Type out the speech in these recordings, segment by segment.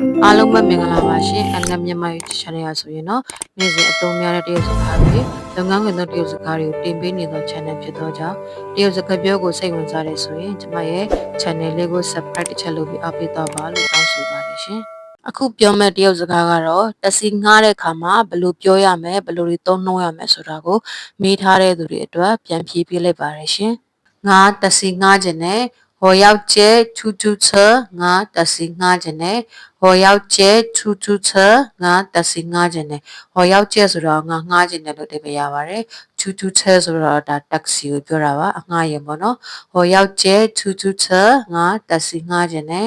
အားလုံးပဲမင်္ဂလာပါရှင်အလမြန်မာ YouTube channel ရဆိုရင်တော့နေ့စဉ်အသုံးများတဲ့တရုတ်စကားတွေလုပ်ငန်းခွင်သောတရုတ်စကားတွေကိုတင်ပေးနေသော channel ဖြစ်သောကြောင့်တရုတ်စကားပြောကိုစိတ်ဝင်စားတဲ့ဆိုရင်ကျွန်မရဲ့ channel လေးကို subscribe တစ်ချက်လုပ်ပြီးအားပေးတော့ပါလို့တောင်းဆိုပါတယ်ရှင်အခုပြောမယ့်တရုတ်စကားကတော့တစီငှားတဲ့အခါမှာဘယ်လိုပြောရမလဲဘယ်လိုတွေသုံးနှုန်းရမလဲဆိုတာကိုမေးထားတဲ့သူတွေအတွက်ပြန်ဖြေပေးလိုက်ပါတယ်ရှင်ငါတစီငှားခြင်းနဲ့ ဟောယောက်ကျဲချူချူချငါတစီငါကျင်နေဟောယောက်ကျဲချူချူချငါတစီငါကျင်နေဟောယောက်ကျဲဆိုတော့ငါငါကျင်နေလို့တည်ပြရပါတယ်ချူချူချဆိုတော့ဒါတက္ကစီကိုပြောတာပါအငှားရင်ပေါ့နော်ဟောယောက်ကျဲချူချူချငါတစီငါကျင်နေ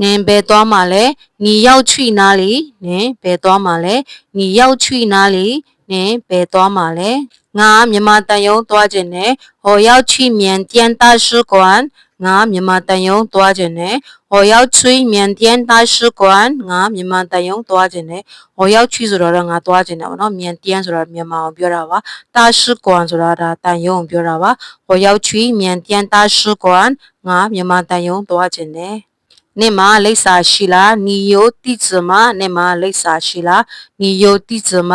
နင်ဘယ်သွားမှာလဲညီရောက်ချွိနားလီနင်ဘယ်သွားမှာလဲညီရောက်ချွိနားလီနင်ဘယ်သွားမှာလဲငါမြန်မာတန်ယုံသွားခြင်းနဲ့ဟောရောက်ချွိမြန်ပြန်တရှိကွမ် ငါမြန်မာတန်ယုံသွားခြင်းနဲ့ဟောရောက်ချွေးမြန်တန်တာရှုကွမ်ငါမြန်မာတန်ယုံသွားခြင်းနဲ့ဟောရောက်ချွေးဆိုတော့ငါသွားခြင်းနဲ့ပေါ့နော်မြန်တန်ဆိုတာမြန်မာအောင်ပြောတာပါတာရှုကွမ်ဆိုတာဒါတန်ယုံအောင်ပြောတာပါဟောရောက်ချွေးမြန်တန်တာရှုကွမ်ငါမြန်မာတန်ယုံသွားခြင်းနဲ့ နေမလိပ်စာရှိလားနီယိုတိဇမနေမလိပ်စာရှိလားနီယိုတိဇမ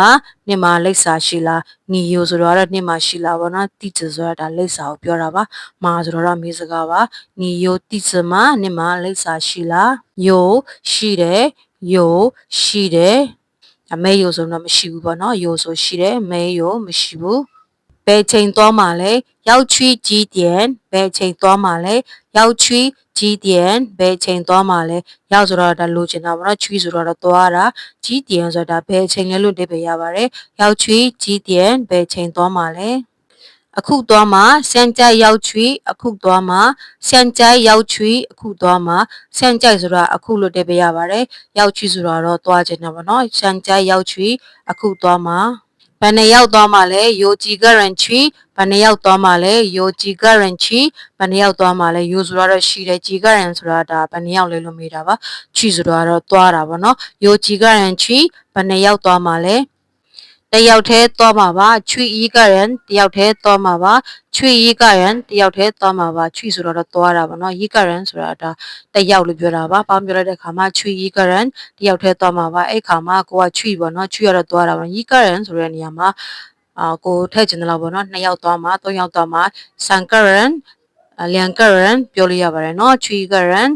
နေမလိပ်စာရှိလားနီယိုဆိုတော့နေမရှိလားဗောနော်တိဇဆိုတာဒါလိပ်စာကိုပြောတာပါမာဆိုတော့မေးစကားပါနီယိုတိဇမနေမလိပ်စာရှိလားယိုရှိတယ်ယိုရှိတယ်အမဲယိုဆိုတော့မရှိဘူးဗောနော်ယိုဆိုရှိတယ်မဲယိုမရှိဘူး ဘယ်ချိန်သွားမှာလဲရောက်ချွီကြီးတန်ဘယ်ချိန်သွားမှာလဲရောက်ချွီကြီးတန်ဘယ်ချိန်သွားမှာလဲရောက်ဆိုတော့ဒါလိုချင်တာပေါ့နော်ချွီဆိုတော့သွားတာကြီးတန်ဆိုတာဘယ်ချိန်လဲလို့ဒီပဲရပါတယ်ရောက်ချွီကြီးတန်ဘယ်ချိန်သွားမှာလဲအခုသွားမှာစံကြိုက်ရောက်ချွီအခုသွားမှာစံကြိုက်ရောက်ချွီအခုသွားမှာစံကြိုက်ဆိုတာအခုလို့တည်ပြရပါတယ်ရောက်ချွီဆိုတာတော့သွားခြင်းတာပေါ့နော်စံကြိုက်ရောက်ချွီအခုသွားမှာ ဘယ်နှစ်ရောက်သွားမှာလဲယိုဂျီဂရန်ချီဘယ်နှစ်ရောက်သွားမှာလဲယိုဂျီဂရန်ချီဘယ်နှစ်ရောက်သွားမှာလဲယိုဆိုတော့ရှိတယ်ဂျီဂရန်ဆိုတာဒါဘယ်နှစ်ရောက်လဲလို့မေးတာပါချီဆိုတော့သွားတာပေါ့နော်ယိုဂျီဂရန်ချီဘယ်နှစ်ရောက်သွားမှာလဲ တယောက်တည်းသွားမှာပါချွီဤကရန်တယောက်တည်းသွားမှာပါချွီဤကရန်တယောက်တည်းသွားမှာပါချွီဆိုတော့သွားတာပေါ့နော်ဤကရန်ဆိုတာဒါတယောက်လို့ပြောတာပါပေါင်းပြောလိုက်တဲ့ခါမှာချွီဤကရန်တယောက်တည်းသွားမှာပါအဲ့ခါမှာကိုကချွီပေါ့နော်ချွီရတော့သွားတာပေါ့ဤကရန်ဆိုတဲ့နေရာမှာအာကိုထည့်ချင်တယ်လို့ပေါ့နော်နှစ်ယောက်သွားမှာသုံးယောက်သွားမှာစံကရန်လျံကရန်ပြောလို့ရပါတယ်နော်ချွီကရန်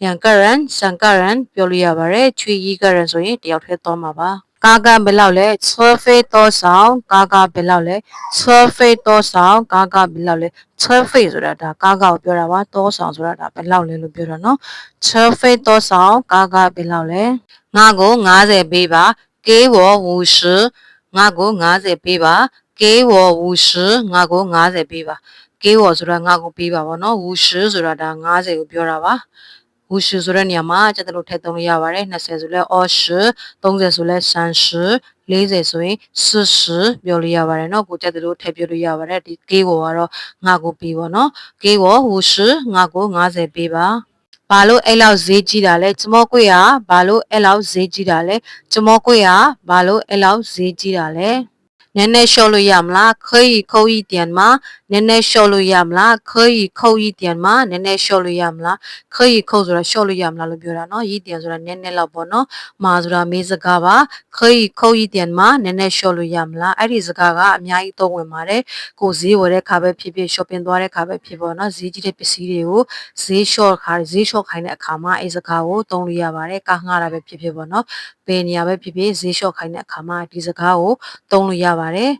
လျံကရန်စံကရန်ပြောလို့ရပါတယ်ချွီဤကရန်ဆိုရင်တယောက်တည်းသွားမှာပါ ကာကဘယ်လောက်လဲ12သောဆောင်ကာကဘယ်လောက်လဲ12သောဆောင်ကာကဘယ်လောက်လဲ12ဆိုတာဒါကာကကိုပြောတာပါသောဆောင်ဆိုတာဒါဘယ်လောက်လဲလို့ပြောတာနော်12သောဆောင်ကာကဘယ်လောက်လဲငါကို90ပေးပါကေဝ50ငါကို90ပေးပါကေဝ50ငါကို90ပေးပါကေဝဆိုတာငါကိုပေးပါဗောနော်50ဆိုတာဒါ90ကိုပြောတာပါ ဝရှဆိုတဲ့နေရာမှာကျက်တလို့ထည့်သုံးလို့ရပါတယ်20ဆိုလဲအော်ရှ30ဆိုလဲဆန်ရှ40ဆိုရင်40ပြောလို့ရပါတယ်เนาะကိုကျက်တလို့ထည့်ပြလို့ရပါတယ်ဒီကေးကိုကတော့ငါကိုပေးပါเนาะကေးကိုဝရှငါကို90ပေးပါဘာလို့အဲ့လောက်ဈေးကြီးတာလဲကျမောကွေကဘာလို့အဲ့လောက်ဈေးကြီးတာလဲကျမောကွေကဘာလို့အဲ့လောက်ဈေးကြီးတာလဲ နည်းနည်းလျှော့လို့ရမလားခရီခိုးဤတန်မှာနည်းနည်းလျှော့လို့ရမလားခရီခိုးဤတန်မှာနည်းနည်းလျှော့လို့ရမလားခရီခိုးဆိုတာလျှော့လို့ရမလားလို့ပြောတာနော်ဤတန်ဆိုတာနည်းနည်းလောက်ပေါ့နော်မာဆိုတာမေးစကားပါခရီခိုးဤတန်မှာနည်းနည်းလျှော့လို့ရမလားအဲ့ဒီစကားကအများကြီးသုံးဝင်ပါတယ်ကိုဈေးဝယ်တဲ့ခါပဲဖြစ်ဖြစ် shopping သွားတဲ့ခါပဲဖြစ်ပေါ့နော်ဈေးကြီးတဲ့ပစ္စည်းတွေကိုဈေးလျှော့ခါဈေးလျှော့ခိုင်းတဲ့အခါမှာအဲ့စကားကိုသုံးလို့ရပါတယ်ကားငှားတာပဲဖြစ်ဖြစ်ပေါ့နော်ဘယ်နေရာပဲဖြစ်ဖြစ်ဈေးလျှော့ခိုင်းတဲ့အခါမှာဒီစကားကိုသုံးလို့ရပါပါတယ်